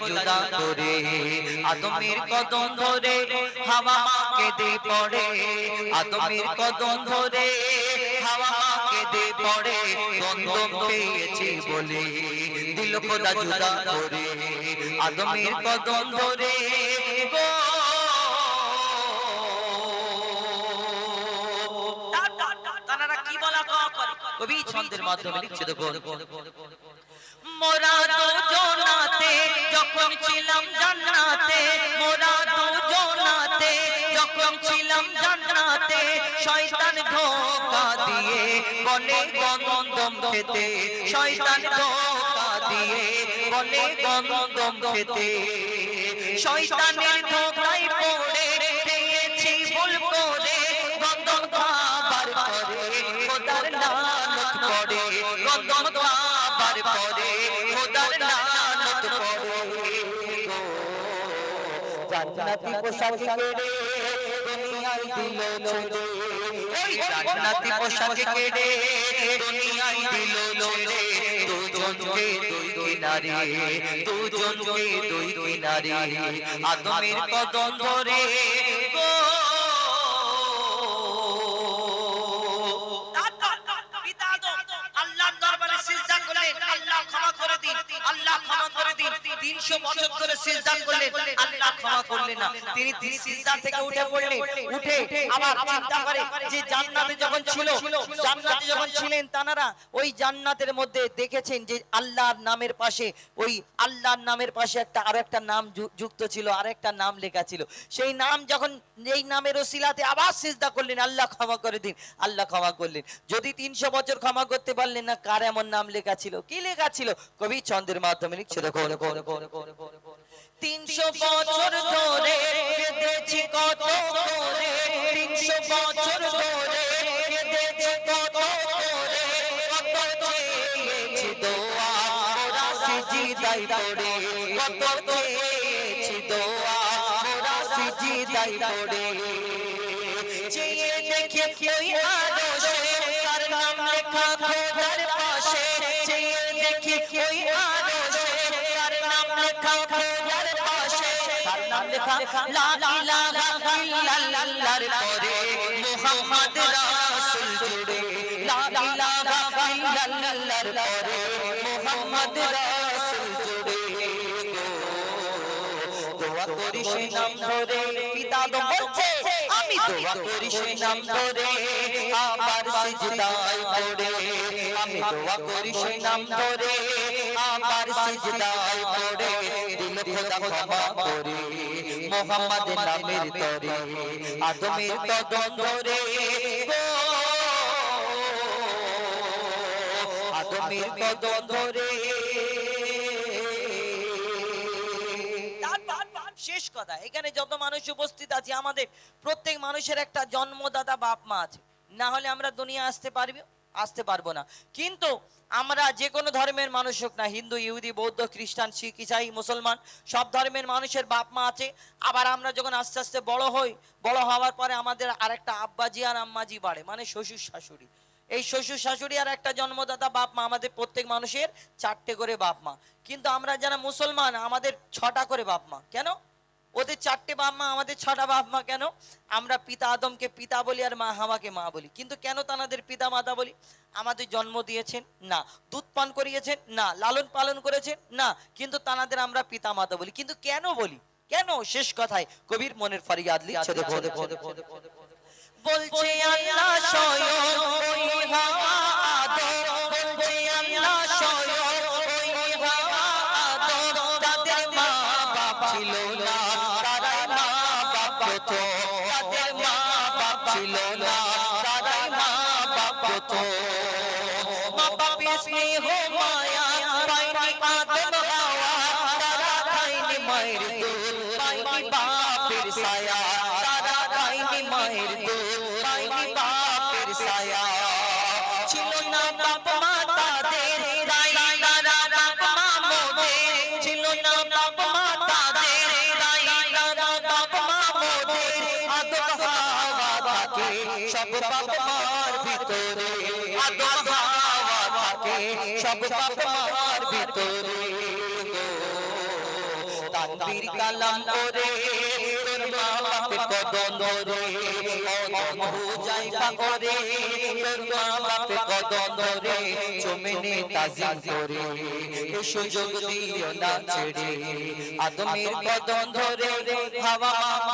জুদা করে আদমের কদম ধরে হাওয়া মাকে দে পড়ে আদমের কদম ধরে হাওয়া মাকে দে পড়ে গন্ধম পেয়েছে বলে দিল খোদা জুদা করে আদমের কদম ধরে গো। তারা কি বলা করে? কবি ছন্দের মাধ্যমে লিখছে দেখো মোরা দুজনাতে বলে গন্ধম খেতে, শয়তান ধোকা দিয়ে বলে গন্ধম খেতে। শয়তানের ধোকায় পড়ে, খেয়েছি ভুল করে গন্ধম খাবার পরে খোদার লানত পড়ে গন্ধম খাবার পরে খোদার লানত পড়ে। জান্নাতি পোশাক কেড়ে দুনিয়ায় দিল ছেড়ে ওই জান্নাতি পোশাক কেড়ে দুনিয়ায় দিল ছেড়ে দুজনকে দুই কিনারে দুজনকে দুই কিনারে। আদমের কদম ধরে আল্লাহ ক্ষমা করে দিন। 300 বছর ধরে সিজদা আল্লাহ ক্ষমা করলেন না। তিনি সিজদা থেকে উঠে উঠে আবার চিন্তা করে যে জান্নাতে যখন ছিল, জান্নাতে যখন ছিলেন ওই জান্নাতের মধ্যে দেখেছেন যে আল্লাহর নামের পাশে, ওই আল্লাহর নামের পাশে একটা নাম যুক্ত ছিল, আর একটা নাম লেখা ছিল। সেই নাম যখন এই নামের ওসিলাতে আবার সিজদা করলেন, আল্লাহ ক্ষমা করে দিন। আল্লাহ ক্ষমা করলেন। যদি তিনশো বছর ক্ষমা করতে পারলেন না, কার এমন নাম লেখা ছিল? কি লেখা ছিল? কবি চন্দ্রের মাধ্যমে লিখছে দেখো তিনশো বছর ধরে কেঁদেছি কত করে। তিনশো বছর ধরে কেঁদেছি কত করে। কত চেয়েছি দোয়া মোরা সিজদায় পড়ে। কত চেয়েছি দোয়া মোরা সিজদায় পড়ে। চেয়ে দেখে ওই আদর্শে তার নাম লেখা খোদার লা ইলাহা ইল্লাল্লাহর পরে মুহাম্মদ রাসূল জুড়ে। লা ইলাহা ইল্লাল্লাহর পরে মুহাম্মদ রাসূল জুড়ে। দোয়া করি সেই নাম ধরে পিতা তো বলছে, আমি দোয়া করি সেই নাম ধরে আবার সিজদায় পড়ে। আমি খোদা ক্ষমা করে। মোহাম্মদ নামের তরে, আদমের ধরে গো। আদমের ধরে শেষ কথা, এখানে যত মানুষ উপস্থিত আছে, আমাদের প্রত্যেক মানুষের একটা জন্মদাতা বাপ মা আছে। না হলে আমরা দুনিয়া আসতে পারবি? আসতে পারব না। কিন্তু আমরা যে কোনো ধর্মের মানুষ হোক না, হিন্দু, ইহুদি, বৌদ্ধ, খ্রিস্টান, শিখ, ইসাই, মুসলমান, সব ধর্মের মানুষের বাপ মা আছে। আবার আমরা যখন আস্তে আস্তে বড় হই, বড় হওয়ার পরে আমাদের আরেকটা আব্বাজি আর আম্মাজি বাড়ে মানে শ্বশুর শাশুড়ি। এই শ্বশুর শাশুড়ি আর একটা জন্মদাতা বাপ মা আমাদের প্রত্যেক মানুষের চারটে করে বাপ মা। কিন্তু আমরা যারা মুসলমান, আমাদের ছটা করে বাপ মা। কেন? ওদের চারটে বাপ মা আমাদের ছটা বাপ মা কেন? আমরা পিতা আদমকে পিতা বলি আর মা হাওয়াকে মা বলি। কিন্তু কেন তানাদের পিতা মাতা বলি? আমাদের জন্ম দিয়েছেন না। দুধ পান করিয়েছেন না। লালন পালন করেছেন না। কিন্তু তানাদের আমরা পিতা মাতা বলি। কিন্তু কেন বলি? কেন? শেষ কথায় কবির মনের ফরিয়াদ লিখছে বলছে আল্লাহ স্বয়ং ছিল না তারাই মা বাপ তো মা বাপ স্নেহ মায়া সব বাপ মার ভিতরে আদম হাওয়া থাকে সব বাপ মার ভিতরে তানবীর কালাম করে তোর মা বাপে কদম ধরে কদম হুজাইফা করে তোর মা বাপে কদম ধরে চমেনে তাজিম করে সুযোগ দিও না ছেড়ে আদমের কদম ধরে হাওয়া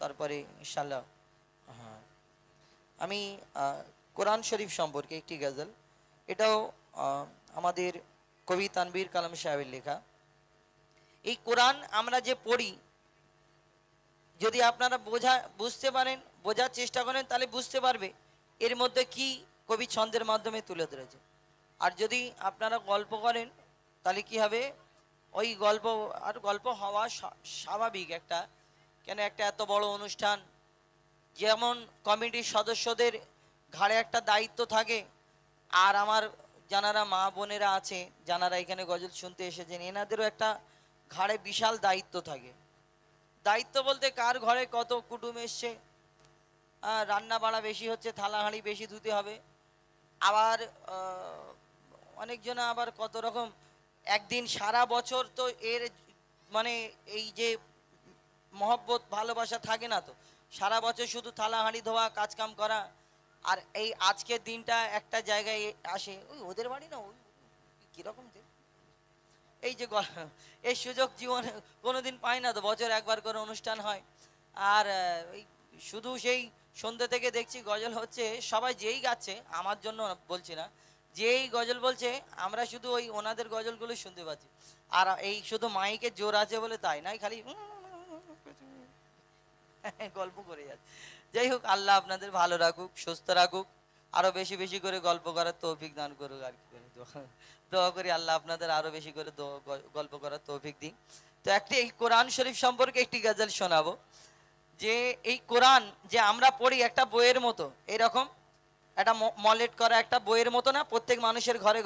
তারপরে ইনশাল্লাহ হ্যাঁ। আমি কোরআন শরীফ সম্পর্কে একটি গজল, এটাও আমাদের কবি তানবীর কালাম সাহেবের লেখা। এই কোরআন আমরা যে পড়ি, যদি আপনারা বোঝা, বুঝতে পারেন, বোঝার চেষ্টা করেন, তাহলে বুঝতে পারবে, এর মধ্যে কি কবি ছন্দের মাধ্যমে তুলে ধরেছে। আর যদি আপনারা গল্প করেন, তাহলে কি হবে, ওই গল্প, আর গল্প হওয়া স্বাভাবিক একটা কেন একটা এত বড় অনুষ্ঠান? যেমন কমিটির সদস্যদের ঘাড়ে একটা দায়িত্ব থাকে, আর আমার যারা মা বোনেরা আছে যারা এখানে গজল শুনতে এসেছেন, এনাদেরও একটা ঘাড়ে বিশাল দায়িত্ব থাকে। দায়িত্ব বলতে কার ঘরে কত কুটুম এসছে? রান্না বাড়া বেশি হচ্ছে থালা হাঁড়ি বেশি ধুতে হবে। আবার অনেকজনা আবার কত রকম, একদিন সারা বছর তো এর মানে এই যে মহব্বত, ভালোবাসা থাকে না তো। সারা বছর শুধু থালা হাঁড়ি ধোয়া কাজ কাম করা, আর এই আজকের দিনটা একটা জায়গায় আসে। ওই ওদের বাড়ি না, ওই কীরকম এই যে এই সুযোগ জীবনে কোনোদিন পাই না তো, বছর একবার করে অনুষ্ঠান হয়। আর ওই শুধু সেই সন্ধ্যে থেকে দেখছি গজল হচ্ছে, সবাই যেই গাচ্ছে, আমার জন্য বলছি না, যেই গজল বলছে, আমরা শুধু ওই ওনাদের গজলগুলো শুনতে পাচ্ছি। আর এই শুধু মাইকের জোর আছে বলে তাই নাই খালি গল্প করে যাচ্ছে। যাই হোক, আল্লাহ আপনাদের ভালো রাখুক, সুস্থ রাখুক, আরও বেশি বেশি করে গল্প করার তৌফিক দান করুক আর কি। দোয়া- করি আল্লাহ আপনাদের আরও বেশি করে গল্প করার তৌফিক দিন তো একটি এই কোরআন শরীফ সম্পর্কে একটি গজল শোনাবো। যে এই কোরআন যে আমরা পড়ি একটা বইয়ের মতো, এরকম একটা মলেট করা একটা বইয়ের মতো না, প্রত্যেক মানুষের ঘরে